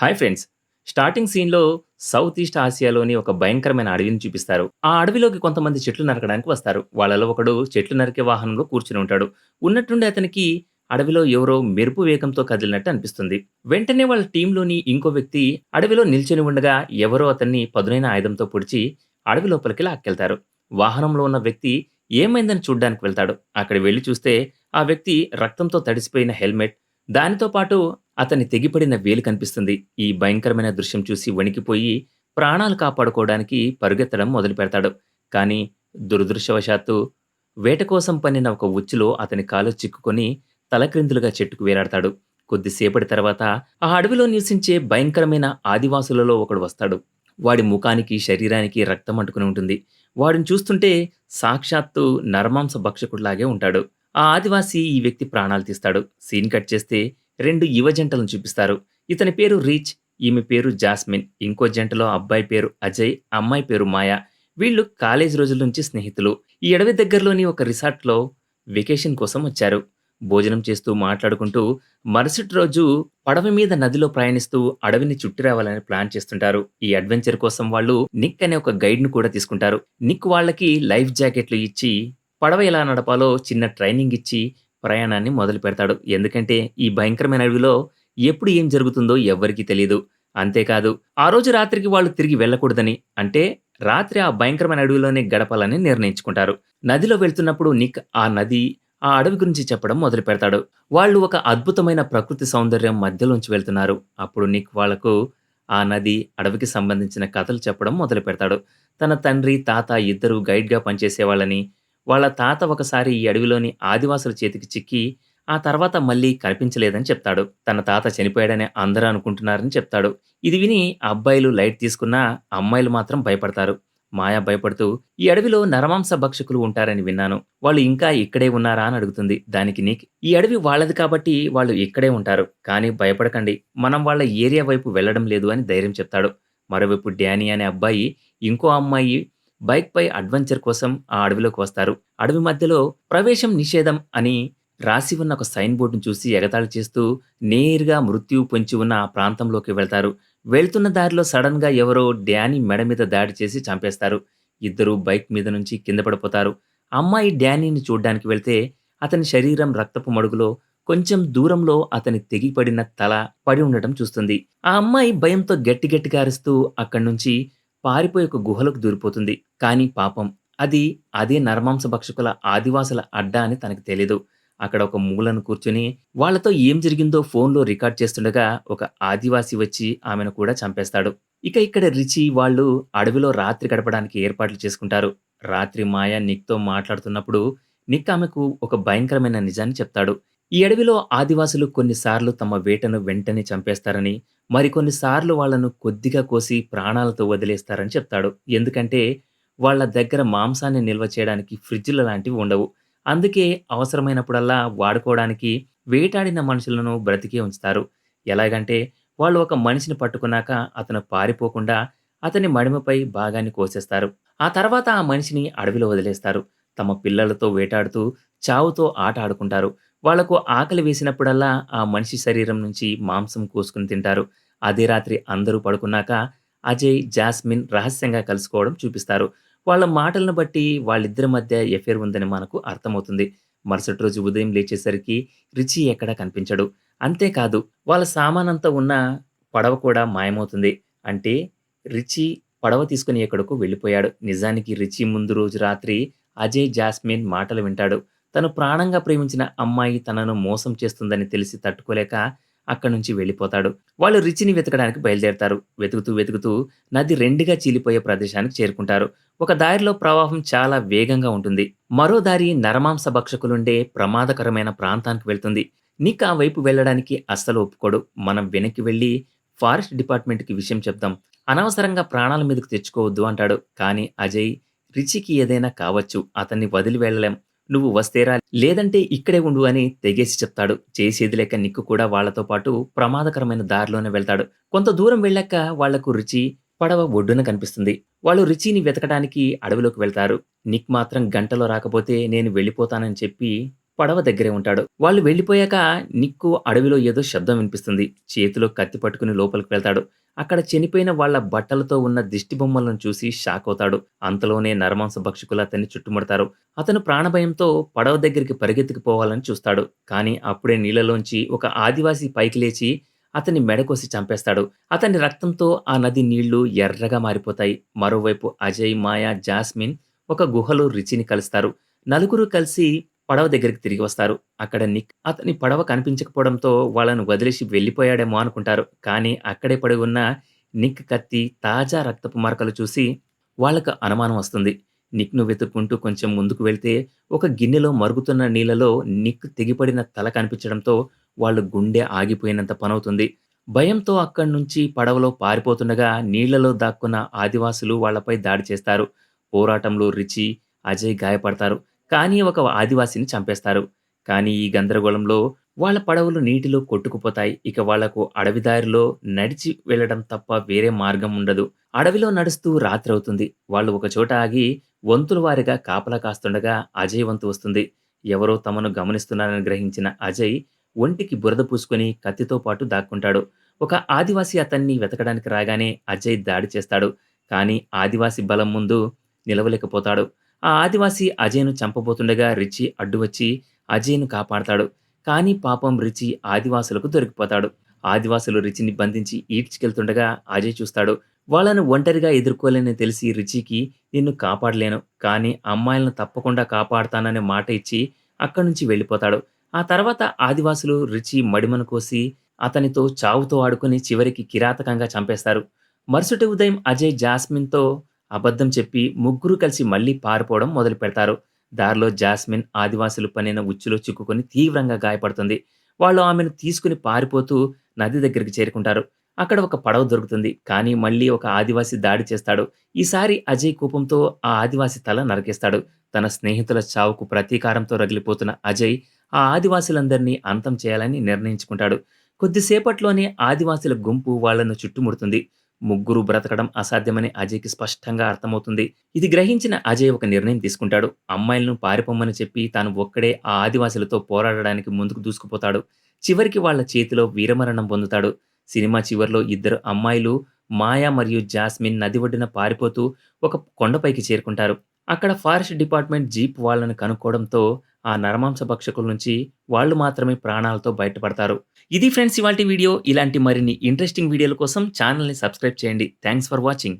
Hi friends starting సీన్‌లో south east ఆసియాలోని ఒక భయంకరమైన అడవిని చూపిస్తారు. ఆ అడవిలోకి కొంతమంది చెట్లు నరకడానికి వస్తారు. వాళ్ళలో ఒకడు చెట్లు నరికే వాహనంలో కూర్చుని ఉంటాడు. ఉన్నట్టుండి అతనికి అడవిలో ఎవరో మెరుపు వేగంతో కదిలినట్టు అనిపిస్తుంది. వెంటనే వాళ్ళ టీంలోని ఇంకో వ్యక్తి అడవిలో నిల్చొని ఉండగా ఎవరో అతన్ని పదునైన ఆయుధంతో పొడిచి అడవి లోపలికి లాక్కెళ్తారు. వాహనంలో ఉన్న వ్యక్తి ఏమైందని చూడ్డానికి వెళ్తాడు. అక్కడ వెళ్ళి చూస్తే ఆ వ్యక్తి రక్తంతో తడిసిపోయిన హెల్మెట్, దానితో పాటు అతని తెగిపడిన వేలు కనిపిస్తుంది. ఈ భయంకరమైన దృశ్యం చూసి వణికిపోయి ప్రాణాలు కాపాడుకోవడానికి పరుగెత్తడం మొదలుపెడతాడు. కానీ దురదృష్టవశాత్తు వేట కోసం పన్నిన ఒక ఉచ్చులో అతని కాలు చిక్కుకొని తలక్రిందులుగా చెట్టుకు వేలాడతాడు. కొద్దిసేపటి తర్వాత ఆ అడవిలో నివసించే భయంకరమైన ఆదివాసులలో ఒకడు వస్తాడు. వాడి ముఖానికి, శరీరానికి రక్తం అంటుకుని ఉంటుంది. వాడిని చూస్తుంటే సాక్షాత్తు నరమాంస భక్షకుడిలాగే ఉంటాడు. ఆ ఆదివాసి ఈ వ్యక్తి ప్రాణాలు తీస్తాడు. సీన్ కట్ చేస్తే రెండు యువ జంటలను చూపిస్తారు. ఇతని పేరు రీచ్ ఈమె పేరు జాస్మిన్. ఇంకో జంటలో అబ్బాయి పేరు అజయ్, అమ్మాయి పేరు మాయ. వీళ్ళు కాలేజీ రోజుల నుంచి స్నేహితులు. ఈ అడవి దగ్గరలోని ఒక రిసార్ట్‌లో వెకేషన్ కోసం వచ్చారు. భోజనం చేస్తూ మాట్లాడుకుంటూ మరుసటి రోజు పడవ మీద నదిలో ప్రయాణిస్తూ అడవిని చుట్టి రావాలని ప్లాన్ చేస్తుంటారు. ఈ అడ్వెంచర్ కోసం వాళ్ళు నిక్ అనే ఒక గైడ్ను కూడా తీసుకుంటారు. నిక్ వాళ్ళకి లైఫ్ జాకెట్లు ఇచ్చి పడవ ఎలా నడపాలో చిన్న ట్రైనింగ్ ఇచ్చి ప్రయాణాన్ని మొదలు పెడతాడు ఎందుకంటే ఈ భయంకరమైన అడవిలో ఎప్పుడు ఏం జరుగుతుందో ఎవ్వరికీ తెలియదు అంతేకాదు ఆ రోజు రాత్రికి వాళ్ళు తిరిగి వెళ్ళకూడదని అంటే రాత్రి ఆ భయంకరమైన అడవిలోనే గడపాలని నిర్ణయించుకుంటారు. నదిలో వెళ్తున్నప్పుడు నిక్ ఆ నది, ఆ అడవి గురించి చెప్పడం మొదలు పెడతాడు వాళ్ళు ఒక అద్భుతమైన ప్రకృతి సౌందర్యం మధ్యలోంచి వెళ్తున్నారు. అప్పుడు నిక్ వాళ్ళకు ఆ నది, అడవికి సంబంధించిన కథలు చెప్పడం మొదలు పెడతాడు తన తండ్రి, తాత ఇద్దరు గైడ్‌గా పనిచేసేవాళ్ళని, వాళ్ళ తాత ఒకసారి ఈ అడవిలోని ఆదివాసుల చేతికి చిక్కి ఆ తర్వాత మళ్ళీ కనిపించలేదని చెప్తాడు. తన తాత చనిపోయాడని అందరూ అనుకుంటున్నారని చెప్తాడు. ఇది విని అబ్బాయిలు లైట్ తీసుకున్నా అమ్మాయిలు మాత్రం భయపడతారు. మాయ భయపడుతూ ఈ అడవిలో నరమాంస భక్షకులు ఉంటారని విన్నాను. వాళ్ళు ఇంకా ఇక్కడే ఉన్నారా అని అడుగుతుంది. దానికి నీక్ ఈ అడవి వాళ్ళది కాబట్టి వాళ్ళు ఇక్కడే ఉంటారు. కానీ భయపడకండి. మనం వాళ్ళ ఏరియా వైపు వెళ్ళడం లేదు అని ధైర్యం చెప్తాడు. మరోవైపు డ్యానీ అనే అబ్బాయి, ఇంకో అమ్మాయి బైక్‌పై అడ్వెంచర్ కోసం ఆ అడవిలోకి వస్తారు. అడవి మధ్యలో ప్రవేశం నిషేధం అని రాసి ఉన్న ఒక సైన్ బోర్డును చూసి ఎగతాళి చేస్తూ నేరుగా మృత్యు పొంచి ఉన్న ఆ ప్రాంతంలోకి వెళ్తారు. వెళ్తున్న దారిలో సడెన్‌గా ఎవరో డ్యానీ మెడ మీద దాడి చేసి చంపేస్తారు. ఇద్దరూ బైక్ మీద నుంచి కింద పడిపోతారు. అమ్మాయి డ్యానీని చూడ్డానికి వెళ్తే అతని శరీరం రక్తపు మడుగులో కొంచెం దూరంలో అతని తెగిపడిన తల పడి ఉండటం చూస్తుంది. ఆ అమ్మాయి భయంతో గట్టి గట్టిగా అరుస్తూ అక్కడి నుంచి పారిపోయి ఒక గుహలకు దూరిపోతుంది. కానీ పాపం అది అదే నరమాంస భక్షకుల ఆదివాసుల అడ్డా అని తనకు తెలీదు. అక్కడ ఒక మూలను కూర్చుని వాళ్ళతో ఏం జరిగిందో ఫోన్‌లో రికార్డ్ చేస్తుండగా ఒక ఆదివాసి వచ్చి ఆమెను కూడా చంపేస్తాడు. ఇక ఇక్కడ రిచి వాళ్ళు అడవిలో రాత్రి గడపడానికి ఏర్పాట్లు చేసుకుంటారు. రాత్రి మాయ నిక్‌తో మాట్లాడుతున్నప్పుడు నిక్ ఆమెకు ఒక భయంకరమైన నిజాన్ని చెప్తాడు. ఈ అడవిలో ఆదివాసులు కొన్నిసార్లు తమ వేటను వెంటనే చంపేస్తారని, మరికొన్ని సార్లు వాళ్ళను కొద్దిగా కోసి ప్రాణాలతో వదిలేస్తారని చెప్తాడు. ఎందుకంటే వాళ్ళ దగ్గర మాంసాన్ని నిల్వ చేయడానికి ఫ్రిడ్జ్‌లు లాంటివి ఉండవు. అందుకే అవసరమైనప్పుడల్లా వాడుకోవడానికి వేటాడిన మనుషులను బ్రతికే ఉంచుతారు. ఎలాగంటే వాళ్ళు ఒక మనిషిని పట్టుకున్నాక అతను పారిపోకుండా అతని మడిమపై భాగాన్ని కోసేస్తారు. ఆ తర్వాత ఆ మనిషిని అడవిలో వదిలేస్తారు. తమ పిల్లలతో వేటాడుతూ చావుతో ఆట ఆడుకుంటారు. వాళ్ళకు ఆకలి వేసినప్పుడల్లా ఆ మనిషి శరీరం నుంచి మాంసం కోసుకొని తింటారు. అదే రాత్రి అందరూ పడుకున్నాక అజయ్, జాస్మిన్ రహస్యంగా కలుసుకోవడం చూపిస్తారు. వాళ్ళ మాటలను బట్టి వాళ్ళిద్దరి మధ్య ఎఫేర్ ఉందని మనకు అర్థమవుతుంది. మరుసటి రోజు ఉదయం లేచేసరికి రిచి ఎక్కడా కనిపించడు. అంతేకాదు వాళ్ళ సామానంతా ఉన్న పడవ కూడా మాయమవుతుంది. అంటే రిచి పడవ తీసుకొని ఎక్కడికో వెళ్ళిపోయాడు. నిజానికి రిచి ముందు రోజు రాత్రి అజయ్, జాస్మిన్ మాటలు వింటాడు. తను ప్రాణంగా ప్రేమించిన అమ్మాయి తనను మోసం చేస్తుందని తెలిసి తట్టుకోలేక అక్కడి నుంచి వెళ్ళిపోతాడు. వాళ్ళు రిచిని వెతకడానికి బయలుదేరతారు. వెతుకుతూ వెతుకుతూ నది రెండుగా చీలిపోయే ప్రదేశానికి చేరుకుంటారు. ఒక దారిలో ప్రవాహం చాలా వేగంగా ఉంటుంది. మరో దారి నరమాంస భక్షకులుండే ప్రమాదకరమైన ప్రాంతానికి వెళ్తుంది. నిక్ ఆ వైపు వెళ్ళడానికి అస్సలు ఒప్పుకోడు. మనం వెనక్కి వెళ్ళి ఫారెస్ట్ డిపార్ట్మెంట్‌కి విషయం చెప్దాం. అనవసరంగా ప్రాణాల మీదకు తెచ్చుకోవద్దు అంటాడు. కానీ అజయ్ రిచికి ఏదైనా కావచ్చు. అతన్ని వదిలి వెళ్ళలేం. నువ్వు వస్తేరా లేదంటే ఇక్కడే ఉండు అని తెగేసి చెప్తాడు. చేసేది లేక నిక్కు కూడా వాళ్ళతో పాటు ప్రమాదకరమైన దారిలోనే వెళ్తాడు. కొంత దూరం వెళ్ళాక వాళ్ళకు రుచి పడవ ఒడ్డున కనిపిస్తుంది. వాళ్ళు రుచిని వెతకడానికి అడవిలోకి వెళ్తారు. నిక్ మాత్రం గంటలో రాకపోతే నేను వెళ్ళిపోతానని చెప్పి పడవ దగ్గరే ఉంటాడు. వాళ్ళు వెళ్ళిపోయాక నిక్కు అడవిలో ఏదో శబ్దం వినిపిస్తుంది. చేతిలో కత్తి పట్టుకుని లోపలికి వెళ్తాడు. అక్కడ చనిపోయిన వాళ్ళ బట్టలతో ఉన్న దిష్టిబొమ్మలను చూసి షాక్ అవుతాడు అంతలోనే నరమాంస భక్షకులు అతన్ని చుట్టుముడతారు. అతను ప్రాణభయంతో పడవ దగ్గరికి పరిగెత్తుకుపోవాలని చూస్తాడు. కానీ అప్పుడే నీళ్ళలోంచి ఒక ఆదివాసి పైకి లేచి అతన్ని మెడకోసి చంపేస్తాడు. అతని రక్తంతో ఆ నది నీళ్ళు ఎర్రగా మారిపోతాయి. మరోవైపు అజయ్, మాయా, జాస్మిన్ ఒక గుహలో రిచిని కలుస్తారు. నలుగురు కలిసి పడవ దగ్గరికి తిరిగి వస్తారు. అక్కడ నిక్ అతని పడవ కనిపించకపోవడంతో వాళ్ళను వదిలేసి వెళ్ళిపోయాడేమో అనుకుంటారు. కానీ అక్కడే పడి ఉన్న నిక్ కత్తి, తాజా రక్తపు మరకలు చూసి వాళ్ళకు అనుమానం వస్తుంది. నిక్‌ను వెతుక్కుంటూ కొంచెం ముందుకు వెళ్తే ఒక గిన్నెలో మరుగుతున్న నీళ్ళలో నిక్ తెగిపడిన తల కనిపించడంతో వాళ్ళు గుండె ఆగిపోయినంత పనవుతుంది. భయంతో అక్కడి నుంచి పడవలో పారిపోతుండగా నీళ్ళలో దాక్కున్న ఆదివాసులు వాళ్ళపై దాడి చేస్తారు. పోరాటంలో రిచి, అజయ్ గాయపడతారు. కానీ ఒక ఆదివాసిని చంపేస్తారు. కానీ ఈ గందరగోళంలో వాళ్ళ పడవలు నీటిలో కొట్టుకుపోతాయి. ఇక వాళ్ళకు అడవి దారిలో నడిచి వెళ్ళడం తప్ప వేరే మార్గం ఉండదు. అడవిలో నడుస్తూ రాత్రి అవుతుంది వాళ్ళు ఒక చోట ఆగి వంతుల వారిగా కాపలా కాస్తుండగా అజయ్ వంతు వస్తుంది. ఎవరో తమను గమనిస్తున్నారని గ్రహించిన అజయ్ ఒంటికి బురద పూసుకొని కత్తితో పాటు దాక్కుంటాడు. ఒక ఆదివాసి అతన్ని వెతకడానికి రాగానే అజయ్ దాడి చేస్తాడు. కానీ ఆదివాసి బలం ముందు నిలవలేకపోతాడు. ఆ ఆదివాసి అజయ్‌ను చంపబోతుండగా రిచి అడ్డు వచ్చి అజయ్‌ను కాపాడతాడు. కానీ పాపం రిచి ఆదివాసులకు దొరికిపోతాడు. ఆదివాసులు రిచిని బంధించి ఈడ్చుకెళ్తుండగా అజయ్ చూస్తాడు. వాళ్ళను ఒంటరిగా ఎదుర్కోలేనని తెలిసి రిచికి నిన్ను కాపాడలేను. కానీ అమ్మాయిలను తప్పకుండా కాపాడతాననే మాట ఇచ్చి అక్కడి నుంచి వెళ్ళిపోతాడు. ఆ తర్వాత ఆదివాసులు రిచి మడిమను కోసి అతనితో చావుతో ఆడుకొని చివరికి కిరాతకంగా చంపేస్తారు. మరుసటి ఉదయం అజయ్ జాస్మిన్‌తో అబద్ధం చెప్పి ముగ్గురు కలిసి మళ్ళీ పారిపోవడం మొదలు పెడతారు దారిలో జాస్మిన్ ఆదివాసులు పనిన ఉచ్చులో చిక్కుకొని తీవ్రంగా గాయపడుతుంది. వాళ్ళు ఆమెను తీసుకుని పారిపోతూ నది దగ్గరికి చేరుకుంటారు. అక్కడ ఒక పడవ దొరుకుతుంది. కానీ మళ్ళీ ఒక ఆదివాసి దాడి చేస్తాడు. ఈసారి అజయ్ కోపంతో ఆ ఆదివాసి తల నరికేస్తాడు. తన స్నేహితుల చావుకు ప్రతీకారంతో రగిలిపోతున్న అజయ్ ఆ ఆదివాసులందరినీ అంతం చేయాలని నిర్ణయించుకుంటాడు. కొద్దిసేపట్లోనే ఆదివాసుల గుంపు వాళ్ళను చుట్టుముడుతుంది. ముగ్గురు బ్రతకడం అసాధ్యమని అజయ్‌కి స్పష్టంగా అర్థమవుతుంది. ఇది గ్రహించిన అజయ్ ఒక నిర్ణయం తీసుకుంటాడు. అమ్మాయిలను పారిపొమ్మని చెప్పి తాను ఒక్కడే ఆ ఆదివాసులతో పోరాడడానికి ముందుకు దూసుకుపోతాడు. చివరికి వాళ్ళ చేతిలో వీరమరణం పొందుతాడు. సినిమా చివర్లో ఇద్దరు అమ్మాయిలు మాయ మరియు జాస్మిన్ నది ఒడ్డున పారిపోతూ ఒక కొండపైకి చేరుకుంటారు. అక్కడ ఫారెస్ట్ డిపార్ట్మెంట్ జీప్ వాళ్ళని కనుక్కోవడంతో ఆ నరమాంస భక్షకుల నుంచి వాళ్ళు మాత్రమే ప్రాణాలతో బయటపడతారు. ఇది ఫ్రెండ్స్ ఇవాల్టి వీడియో. ఇలాంటి మరిన్ని ఇంట్రెస్టింగ్ వీడియోల కోసం ఛానల్ని సబ్స్క్రైబ్ చేయండి. Thanks for watching.